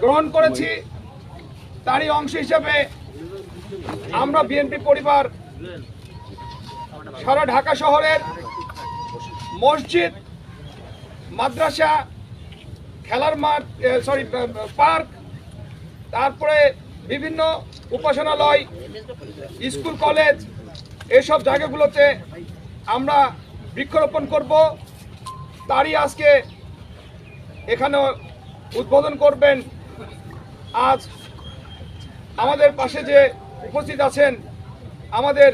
গ্রহণ করেছি। তারই অংশ হিসেবে আমরা বিএনপি পরিবার সারা ঢাকা শহরের মসজিদ, মাদ্রাসা, খেলার মাঠ সরি পার্ক, তারপরে বিভিন্ন উপাসনালয়, স্কুল, কলেজ, এসব জায়গাগুলোতে আমরা বৃক্ষরোপণ করব। তারই আজকে এখানে উদ্বোধন করবেন। আজ আমাদের পাশে যে উপস্থিত আছেন আমাদের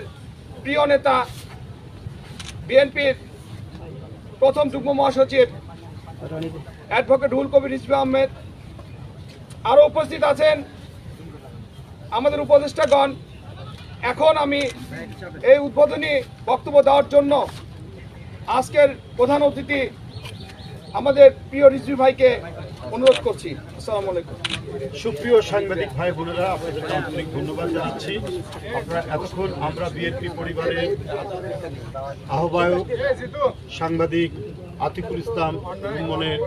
প্রিয় নেতা, বিএনপির প্রথম যুগ্ম মহাসচিব, অ্যাডভোকেট হুল কবির ইসমি আহমেদ। আরও উপস্থিত আছেন আমাদের উপদেষ্টাগণ। এখন আমি এই উদ্বোধনী বক্তব্য দেওয়ার জন্য আজকের প্রধান অতিথি আমাদের প্রিয় রিজভি ভাইকে অনুরোধ করছি। আসসালামু আলাইকুম। সুপ্রিয় সাংবাদিক ভাই বোনেরা আপনাদেরকে আন্তরিক ধন্যবাদ জানাচ্ছি। আপনারা এতক্ষণ আমরা বিএনপি পরিবারের আহ্বায়ক সাংবাদিক আতিকুল ইসলাম মনের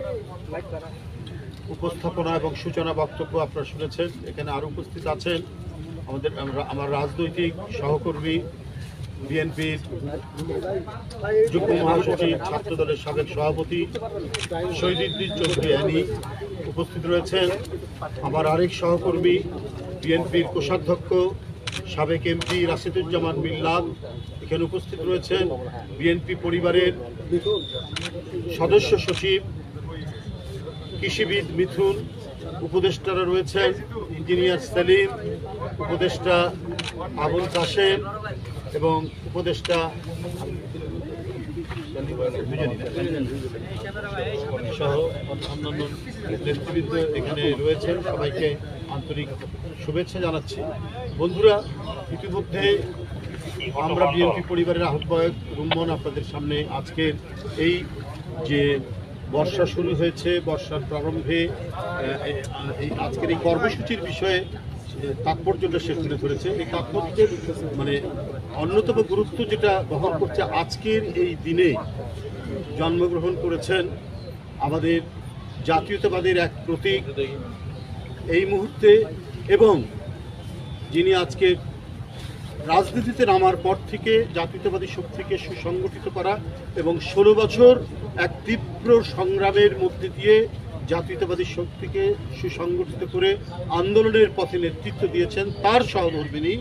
উপস্থাপনা এবং সূচনা বক্তব্য আপনারা শুনেছেন। এখানে আরও উপস্থিত আছেন আমাদের আমার রাজনৈতিক সহকর্মী বিএনপির যুগ্ম মহাসচিব ছাত্র দলের সাবেক সভাপতি শহীদুদ্দিন চৌধুরী অ্যানি উপস্থিত রয়েছেন। আমার আরেক সহকর্মী, বিএনপির কোষাধ্যক্ষ, সাবেক এমপি রাশিদুজ্জামান মিল্লাদ এখানে উপস্থিত রয়েছেন। বিএনপি পরিবারের সদস্য সচিব, কৃষিবিদ মিথুন, উপদেষ্টারা রয়েছেন, ইঞ্জিনিয়ার সেলিম, উপদেষ্টা আবুল কাশেম এবং উপদেষ্টা সহ অন্যান্য নেতৃবৃন্দ এখানে রয়েছেন। সবাইকে আন্তরিক শুভেচ্ছা জানাচ্ছি। বন্ধুরা, ইতিমধ্যে আমরা বিএনপি পরিবারের আহ্বায়ক রুম্মন আপনাদের সামনে আজকের এই যে বর্ষা শুরু হয়েছে, বর্ষার প্রারম্ভে এই আজকের এই কর্মসূচির বিষয়ে তাৎপর্যটা সে তুলে ধরেছে। এই তাৎপর্যের মানে অন্যতম গুরুত্ব যেটা বহন করছে আজকের এই দিনে জন্মগ্রহণ করেছেন আমাদের জাতীয়তাবাদের এক প্রতীক এই মুহূর্তে এবং যিনি আজকে রাজনীতিতে নামার পর থেকে জাতীয়তাবাদী শক্তিকে সুসংগঠিত করা এবং ষোলো বছর এক তীব্র সংগ্রামের মধ্যে দিয়ে জাতীয়তাবাদী শক্তিকে সুসংগঠিত করে আন্দোলনের পথে নেতৃত্ব দিয়েছেন তার সহধর্মিনী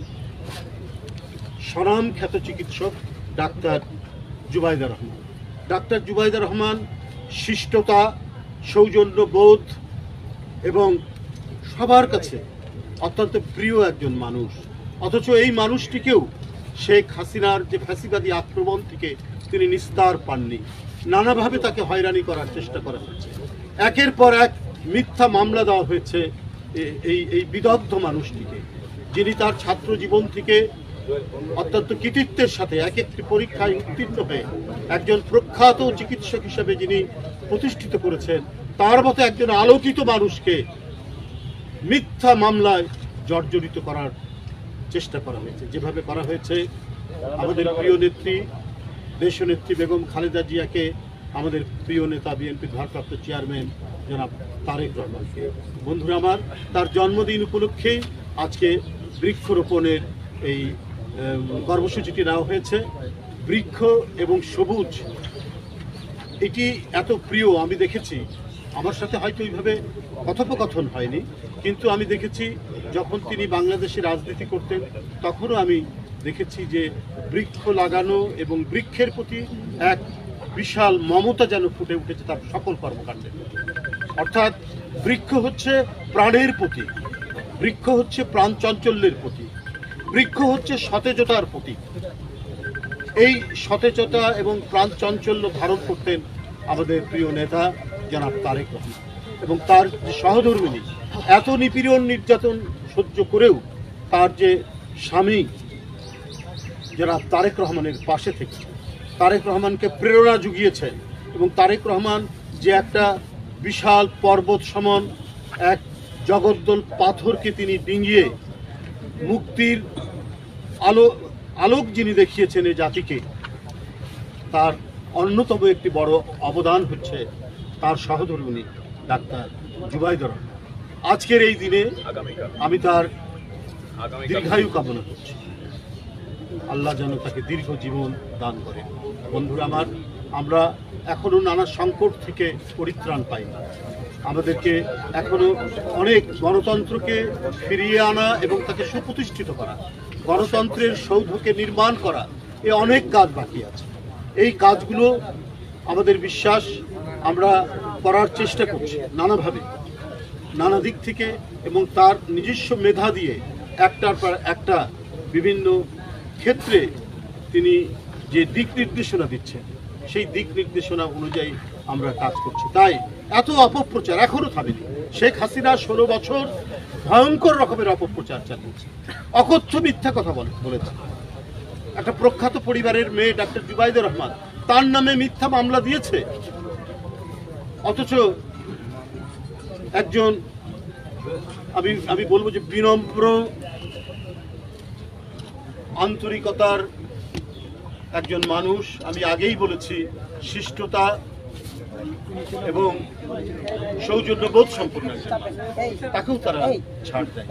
স্বনাম খ্যাত চিকিৎসক ডাক্তার জুবাইদা রহমান। ডাক্তার জুবাইদা রহমান শিষ্টতা, সৌজন্যবোধ এবং সবার কাছে অত্যন্ত প্রিয় একজন মানুষ। অথচ এই মানুষটিকেও শেখ হাসিনার যে ফ্যাসিবাদী আক্রমণ থেকে তিনি নিস্তার পাননি, নানাভাবে তাকে হয়রানি করার চেষ্টা করা হয়েছে। একের পর এক মিথ্যা মামলা দেওয়া হয়েছে এই এই বিদগ্ধ মানুষটিকে, যিনি তার ছাত্র জীবন থেকে অত্যন্ত কৃতিত্বের সাথে এক একটি পরীক্ষায় উত্তীর্ণ হয়ে একজন প্রখ্যাত চিকিৎসক হিসেবে যিনি প্রতিষ্ঠিত করেছেন, তার মতো একজন আলোকিত মানুষকে মিথ্যা মামলায় জর্জরিত করার চেষ্টা করা হয়েছে। যেভাবে করা হয়েছে, আমাদের প্রিয় নেত্রী, দেশনেত্রী বেগম খালেদা জিয়াকে, আমাদের প্রিয় নেতা বিএনপির ভারপ্রাপ্ত চেয়ারম্যান জনাব তারেক রহমানকে। বন্ধুরা আমার, তার জন্মদিন উপলক্ষে আজকে বৃক্ষরোপণের এই কর্মসূচিটি নেওয়া হয়েছে। বৃক্ষ এবং সবুজ। এটি এত প্রিয়, আমি দেখেছি। আমার সাথে হয়তো এইভাবে কথোপকথন হয়নি, কিন্তু আমি দেখেছি যখন তিনি বাংলাদেশে রাজনীতি করতেন, তখনও আমি দেখেছি যে বৃক্ষ লাগানো এবং বৃক্ষের প্রতি এক বিশাল মমতা যেন ফুটে উঠেছে তার সকল কর্মকাণ্ডে। অর্থাৎ বৃক্ষ হচ্ছে প্রাণের প্রতীক। বৃক্ষ হচ্ছে প্রাণ চাঞ্চল্যের প্রতীক। বৃক্ষ হচ্ছে সতেজতার প্রতীক। এই সতেজতা এবং প্রাণ চাঞ্চল্য ধারণ করতেন আমাদের প্রিয় নেতা জনাব তারেক রহমান এবং তার যে সহধর্মিনী, এত নিপীড়ন নির্যাতন সহ্য করেও তার যে স্বামী জনাব তারেক রহমানের পাশে থেকে তারেক রহমানকে প্রেরণা জুগিয়েছেন এবং তারেক রহমান যে একটা বিশাল পর্বত সমান এক জগদ্দল পাথরকে তিনি ডিঙ্গিয়ে মুক্তির আলো, আলোক যিনি দেখিয়েছেন এই জাতিকে, তার অন্যতম একটি বড় অবদান হচ্ছে তার সহধর্মিনী ডাক্তার জুবাইদর আজকের এই দিনে আমি তার দীর্ঘায়ু কামনা করছি। আল্লাহ যেন তাকে দীর্ঘ জীবন দান করে। বন্ধুরা আমার, আমরা এখনও নানা সংকট থেকে পরিত্রাণ পাই না। আমাদেরকে এখনও অনেক গণতন্ত্রকে ফিরিয়ে আনা এবং তাকে সুপ্রতিষ্ঠিত করা, গণতন্ত্রের সৌধকে নির্মাণ করা, এ অনেক কাজ বাকি আছে। এই কাজগুলো আমাদের বিশ্বাস, আমরা করার চেষ্টা করছি নানাভাবে, নানা দিক থেকে এবং তার নিজস্ব মেধা দিয়ে একটার পর একটা বিভিন্ন ক্ষেত্রে তিনি যে দিক নির্দেশনা দিচ্ছেন, সেই দিক নির্দেশনা অনুযায়ী আমরা কাজ করছি। তাই এত অপপ্রচার এখনও থামেনি। শেখ হাসিনা ষোলো বছর ভয়ঙ্কর রকমের অপপ্রচার চালিয়েছে। অকথ্য মিথ্যা কথা বলে- বলেছে। একটা প্রখ্যাত পরিবারের মেয়ে ডাক্তার জুবাইদুর রহমান, তার নামে মিথ্যা মামলা দিয়েছে। অথচ একজন, আমি আমি বলব যে বিনম্র আন্তরিকতার একজন মানুষ। আমি আগেই বলেছি, শিষ্টতা এবং সৌজন্যবোধ সম্পন্ন একজন তাকেও তারা ছাড় দেয়।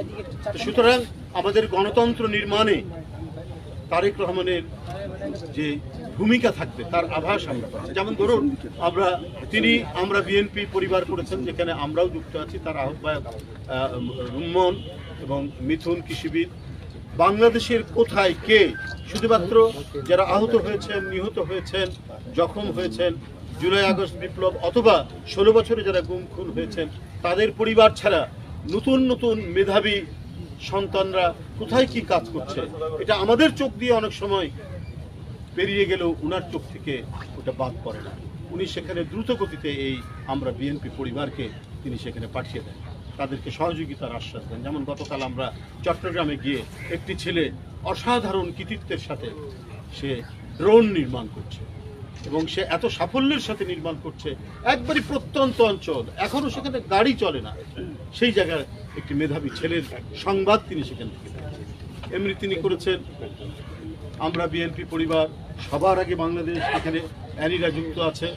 সুতরাং আমাদের গণতন্ত্র নির্মাণে তারেক রহমানের যে ভূমিকা থাকবে তার আভাস আমরা পাচ্ছি। যেমন ধরুন আমরা তিনি আমরা বিএনপি পরিবার করেছেন যেখানে আমরাও যুক্ত আছি তার আহ্বায়ক রুম্মন এবং মিথুন কৃষিবিদ। বাংলাদেশের কোথায় কে শুধুমাত্র যারা আহত হয়েছেন নিহত হয়েছেন জখম হয়েছেন জুলাই আগস্ট বিপ্লব অথবা ষোলো বছরে যারা গুম খুন হয়েছেন, তাদের পরিবার ছাড়া নতুন নতুন মেধাবী সন্তানরা কোথায় কি কাজ করছে? এটা আমাদের চোখ দিয়ে অনেক সময় পেরিয়ে গেলেও উনার চোখ থেকে ওটা বাদ পড়ে না। উনি সেখানে দ্রুত গতিতে এই আমরা বিএনপি পরিবারকে তিনি সেখানে পাঠিয়ে দেন। তাদেরকে সহযোগিতার আশ্বাস দেন। যেমন গতকাল আমরা চট্টগ্রামে গিয়ে একটি ছেলে অসাধারণ কৃতিত্বের সাথে সে ড্রোন নির্মাণ করছে। এবং সে এত সাফল্যের সাথে নির্মাণ করছে, একবারই প্রত্যন্ত অঞ্চল। এখনও সেখানে গাড়ি চলে না। সেই জায়গায় একটি মেধাবী ছেলের সংবাদ তিনি সেখান থেকে এমনি তিনি করেছেন, আমরা বিএনপি পরিবার, সবার আগে বাংলাদেশ এখানে অ্যানিরা যুক্ত আছে,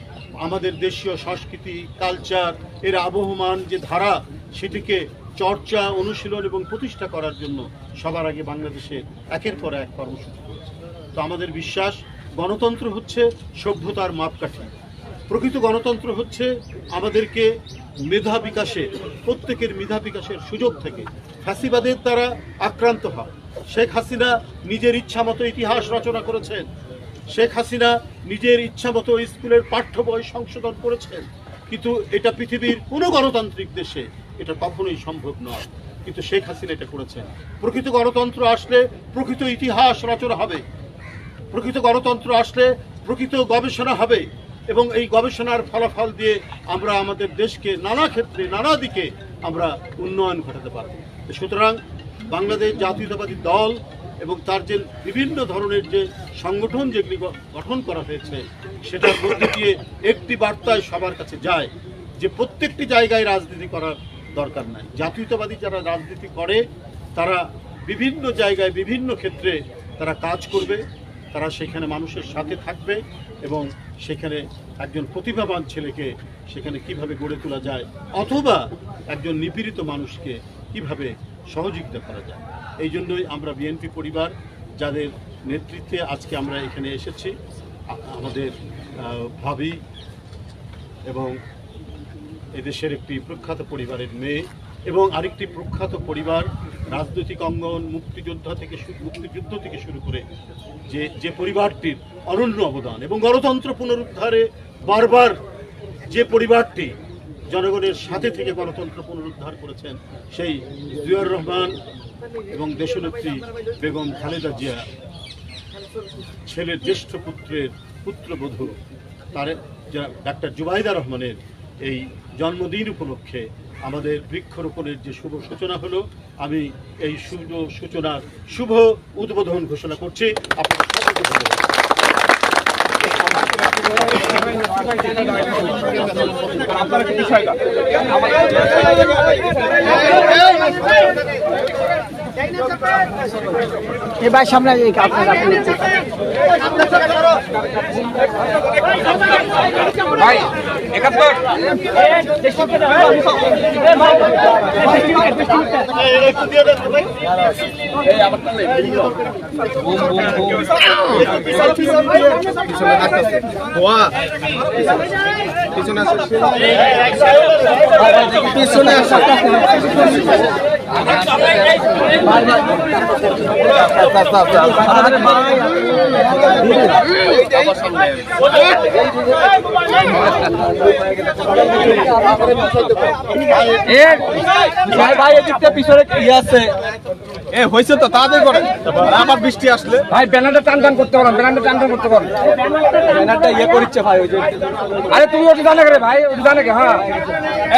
আমাদের দেশীয় সংস্কৃতি, কালচার, এর আবহমান যে ধারা, সেটিকে চর্চা, অনুশীলন এবং প্রতিষ্ঠা করার জন্য সবার আগে বাংলাদেশে একের পর এক কর্মসূচি করেছে। তো আমাদের বিশ্বাস গণতন্ত্র হচ্ছে সভ্যতার মাপকাঠি। প্রকৃত গণতন্ত্র হচ্ছে আমাদেরকে মেধা বিকাশে, প্রত্যেকের মেধা বিকাশের সুযোগ থেকে ফ্যাসিবাদের দ্বারা আক্রান্ত হয় শেখ হাসিনা নিজের ইচ্ছা মতো ইতিহাস রচনা করেছেন। শেখ হাসিনা নিজের ইচ্ছা মতো স্কুলের পাঠ্য বই সংশোধন করেছেন। কিন্তু এটা পৃথিবীর কোনো গণতান্ত্রিক দেশে এটা কখনোই সম্ভব নয়। কিন্তু শেখ হাসিনা এটা করেছেন। প্রকৃত গণতন্ত্র আসলে প্রকৃত ইতিহাস রচনা হবে। প্রকৃত গণতন্ত্র আসলে প্রকৃত গবেষণা হবে এবং এই গবেষণার ফলাফল দিয়ে আমরা আমাদের দেশকে নানা ক্ষেত্রে, নানা দিকে আমরা উন্নয়ন ঘটাতে পারব। সুতরাং বাংলাদেশ জাতীয়তাবাদী দল এবং তার যে বিভিন্ন ধরনের যে সংগঠন যেগুলি গঠন করা হয়েছে, সেটার মধ্যে দিয়ে একটি বার্তায় সবার কাছে যায় যে প্রত্যেকটি জায়গায় রাজনীতি করার দরকার নাই। জাতীয়তাবাদী যারা রাজনীতি করে, তারা বিভিন্ন জায়গায়, বিভিন্ন ক্ষেত্রে তারা কাজ করবে। তারা সেখানে মানুষের সাথে থাকবে এবং সেখানে একজন প্রতিভাবান ছেলেকে সেখানে কীভাবে গড়ে তোলা যায় অথবা একজন নিপীড়িত মানুষকে কীভাবে সহযোগিতা করা যায়। এই জন্যই আমরা বিএনপি পরিবার যাদের নেতৃত্বে আজকে আমরা এখানে এসেছি, আমাদের ভাবি এবং এদেশের একটি প্রখ্যাত পরিবারের মেয়ে এবং আরেকটি প্রখ্যাত পরিবার রাজনৈতিক অঙ্গন, মুক্তিযোদ্ধা থেকে মুক্তিযুদ্ধ থেকে শুরু করে যে যে পরিবারটির অনন্য অবদান এবং গণতন্ত্র পুনরুদ্ধারে বারবার যে পরিবারটি জনগণের সাথে থেকে গণতন্ত্র পুনরুদ্ধার করেছেন সেই জিয়াউর রহমান এবং দেশনেত্রী বেগম খালেদা জিয়া। ছেলের জ্যেষ্ঠ পুত্রের পুত্রবধূ, তার ডাক্তার জুবাইদা রহমানের এই জন্মদিন উপলক্ষে আমাদের বৃক্ষরোপণের যে শুভ সূচনা হলো আমি এই শুভ সূচনার শুভ উদ্বোধন ঘোষণা করছি। এবার সামনে আপনার আপনি ভাই পিছনে ভাই ভাই এদিকটা পিছনে কি আছে? এ হয়েছে তো তাড়াতাড়ি করেন। আবার বৃষ্টি আসলে। ভাই ব্যানারটা টান টান করতে পারেন ব্যানারটা টান টান করতে পারেন। ব্যানারটা ইয়ে করিচ্ছে ভাই ওই যে আরে তুমি ওটা জানে রে ভাই? ওটা জানে কে? হ্যাঁ।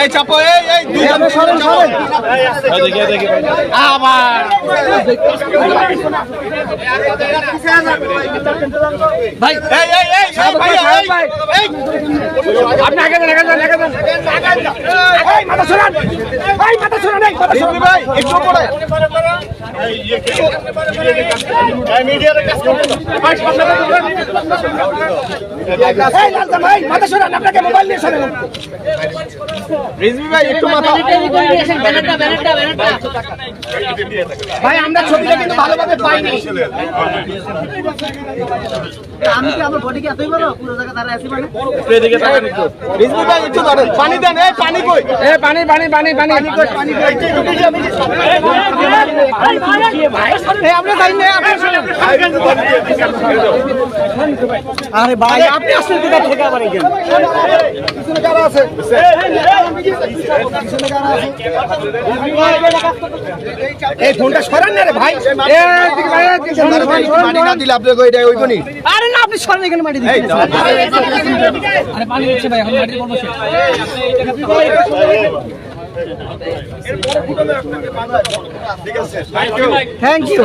এই চাপো এই এই দুই জন সরেন সরেন আবার। ভাই এই এই এই ভাই ভাই। ভাই আপনি আগে যান আগে যান আগে যান এই মাথা সরান এই মাথা সরান এই মাথা সরান ভাই একটু পরে আপনাকে মোবাইল নিয়ে রিজভি ভাই একটু মাথা ভাই আমরা ছবিটা কিন্তু ভালোভাবে পাইনি। আমি কি আমার বডি কি এতই বড় পুরো জায়গা দাঁড়ায় আছি মানে রিজভি ভাই একটু ধরেন পানি দেন এই পানি কই এ পানি পানি পানি পানি পানি কই পানি কই এই আপনি তাই না আরে ভাই আপনি আসলে কোথা থেকে আবার এখানে পিছনে কারা আছে পিছনে কারা আছে এই ফোনটা সরান না রে ভাই দিকে সরান। দিলে আপনি কই এটা ওইখানে আরে না আপনি সরেন এখানে মাটি দিন আরে পানি হচ্ছে ভাই এখন মাটির বন্ধ থ্যাংক ইউ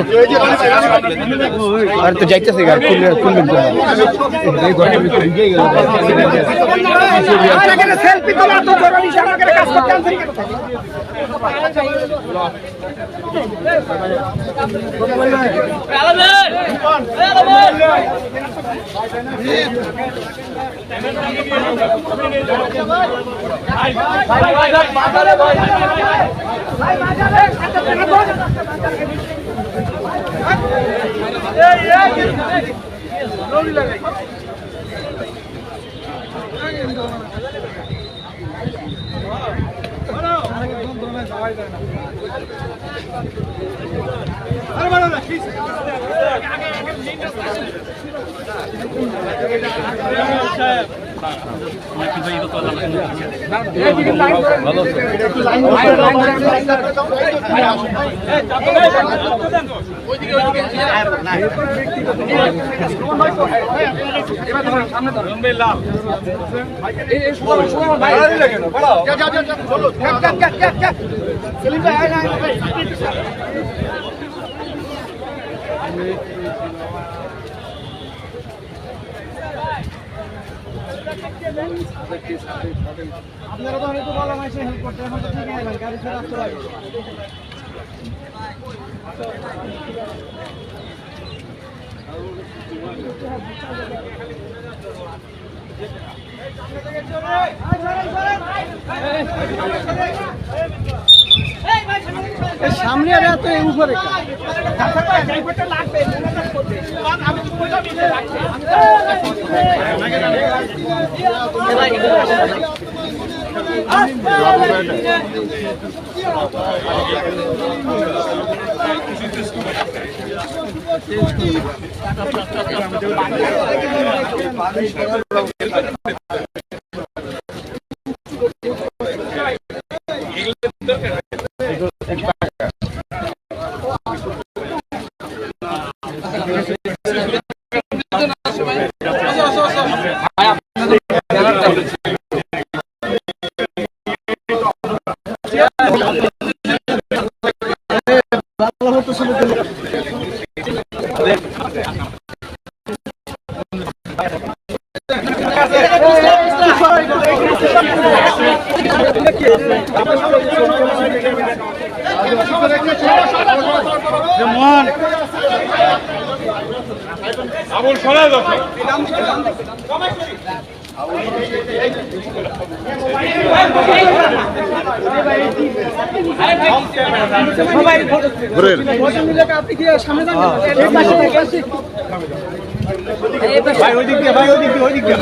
আর তো যাইতেছে খুলবে সেলফি তোলা তো জরুরি এখানে কাজ করতে আনছেন কেন? আপনারা তো হয়তো বলা মাসে হেল্প করতে এখন তো ঠিক আছে গাড়ি ছেড়ে আসতে লাগে সামনে আর এত আমি আল্লাহ ভাই ওই দিক দিয়ে ভাই ওই দিক দিয়ে ওই দিক দিয়ে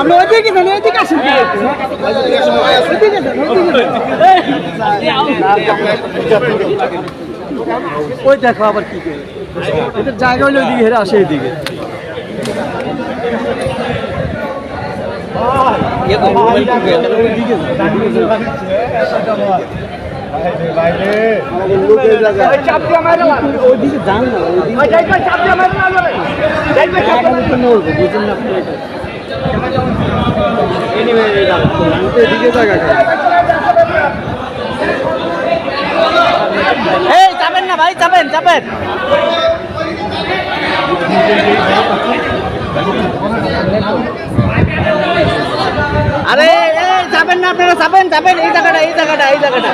আমরা যান, ওই দেখো আবার কি করে। জায়গা হলে ওইদিকে হেরে আসে এইদিকে এদিকে জায়গা। এই যাবেন না ভাই যাবেন যাবেন আরে যাবেন না আপনারা যাবেন যাবেন। এই জায়গাটা এই জায়গাটা এই জায়গাটা।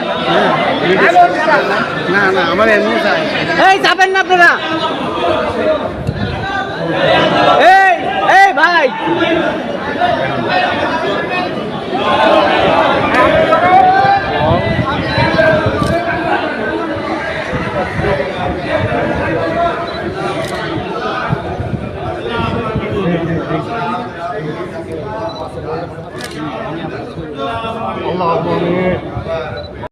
না না আমার এমনি এই যাবেন না আপনারা। এই এই ভাই। Yeah.